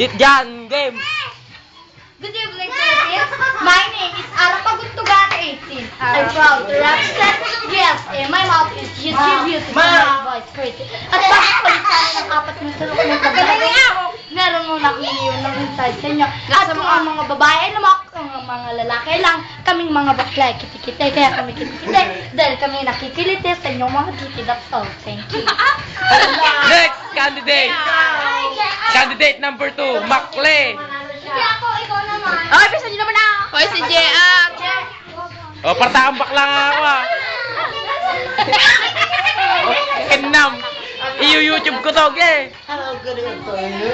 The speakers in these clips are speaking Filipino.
Dit dyan, game. Good evening, Philippines. My name is Ara Paguntugan 18. I'm proud to represent GSA. My mouth is distributed to my voice creative. At bakit ko sana ng apat na tulong ng ako? Meron muna akong iyon ng insight sa inyo. At kung ang mga babae kung ang mga lalaki lang, kaming mga bakla kitikite. Kaya kami kitikite dahil kami nakikilite sa inyong mga titi. That's all. Thank you. Next candidate. Candidate number two, Makle. Hindi ako, ikaw naman. Ay, bisa nyo naman ako. Hoy, si Jea. O, partakang bakla nga ako ah. Kinam. I-YouTube ko to, ge. Hello, good evening.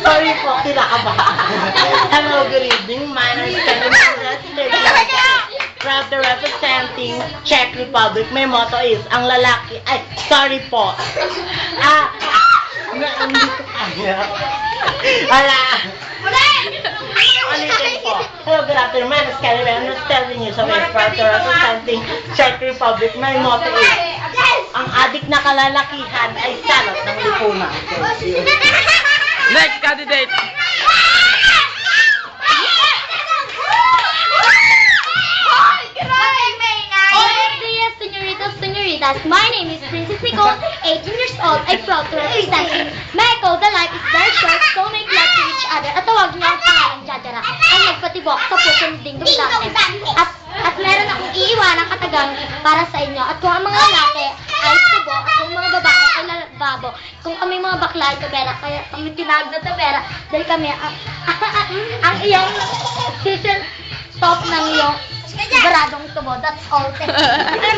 Sorry po, kinakabahan. Hello, good evening. My name is Kevin Proud to representing Czech Republic. My motto is, ang lalaki, ay, sorry po. Ah, na, hindi ko kaya. Ala. Ulitin po. Hello, good afternoon. My name is Kevin. I'm just telling you, so we're proud to representing Czech Republic. My motto is, ang adik na kalalakihan ay salot ng lipunan. Next candidate. Senoritas. My name is Princess Nicole, 18 years old. I'm proud to represent Mexico. The life is very short, so make love to each other. At tawag niyo ang pangalang Jajara. Ang nagpatibok sa puso ni Dingdong Dante. At, at meron akong iiwanang katagang para sa inyo. At kung ang mga lalaki ay tubo, at kung mga babae ay lalababo, kung kami mga bakla ay tabera, kaya kami tinawag na tabera, dahil kami ang, ang iyong sister top ng iyong Baradong tubo. That's all. Thank you.